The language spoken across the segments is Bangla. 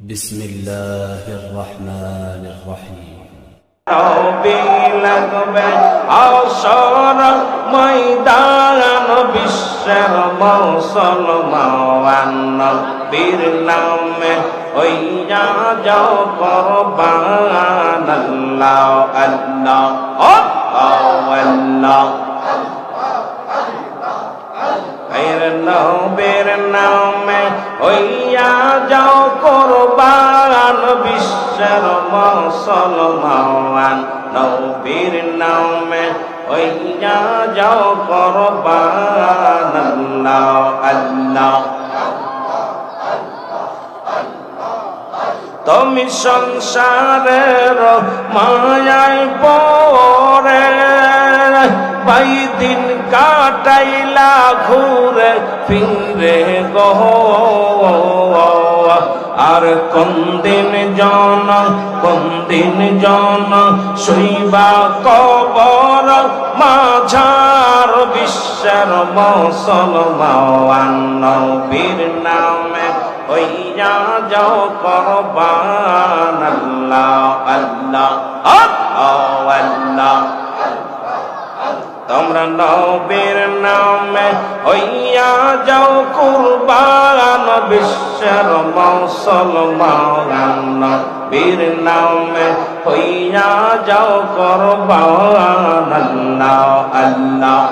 بسم الله الرحمن الرحيم নবী লাগবে আসর ময়দান বিশ্বের মুসলমান নবীর নামে হইয়া যাও করবান আল্লাহ আল্লাহ আল্লাহ এর নবের নামে হইয়া যাও মুসলমান নবীর নামে হইয়া যাও করবান আল্লাহ। আল্লাহ তুমি সংসারের মায়ায় পরে বাই দিন কাটাইলা ঘুরে ফিরে গো। আর কোন দিন জন, কোন দিন জন শুইবা কবর মাঝার বিশ্বের মুসলমান নবীর নামে হইয়া যাও করবান আল্লাহ আল্লাহ আল্লাহ। তোমরা নবীর নামে হইয়া যাও কুরবান বিশ্বের নবীর নামে হইয়া যাও করবান আল্লাহ। আল্লাহ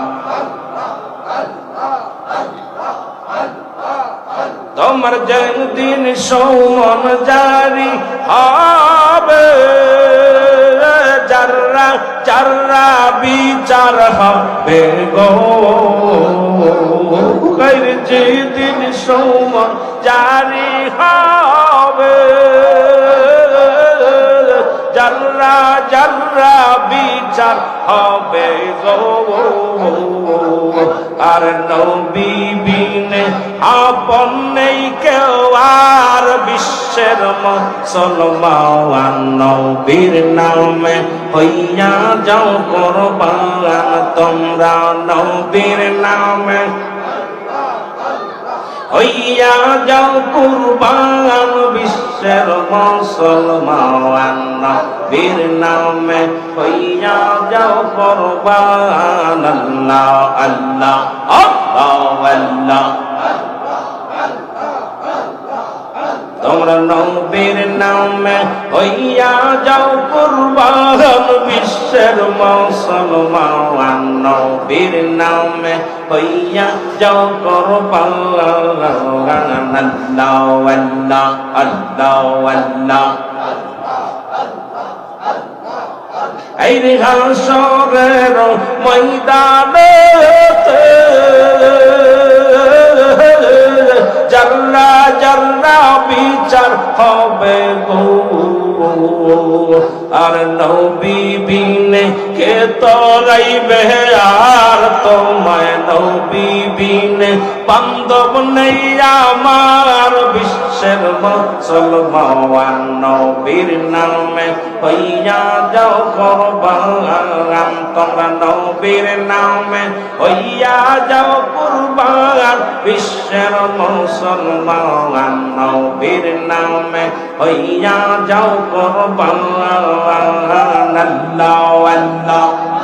তোমার যেদিন সৌমন জারি হবে, যাররা যাররা বিচার হবে গো। যেদিন সৌমন জারি হবে। যাররা যাররা বিচার হবে গো আর নবী বিনে আপন নেই কেউ, আর বিশ্বের মুসলমান নবীর নামে হইয়া যাও করবান। তোমরা নবীর নামে হইয়া যাও কুরবান বিশ্বের মুসলমান। বীর নামে হইয়া যাও কুরবান। আল্লাহ আল্লাহ আল্লাহ আল্লাহ। তোমরা নবীর নামে হইয়া যাও কুরবান। বিশ্বের মুসলমান নবীর নামে হইয়া যাও কুরবান আল্লাহ আল্লাহ আল্লাহ আল্লাহ এই হাসরের ময়দানে জাল্লা জাল্লা বিচার হবে গো আর নবী বিনে কে তরাইবে আর তোমায়? নবী বিনে বান্ধব নেই আমার বিশ্বের মুসলমান নবীর নামে হইয়া যাও করবান, তোমরা নবীর নামে হইয়া যাও কুরবান। বিশ্বের মুসলমান নবীর নামে হইয়া যাও আল্লাহ আল্লাহ।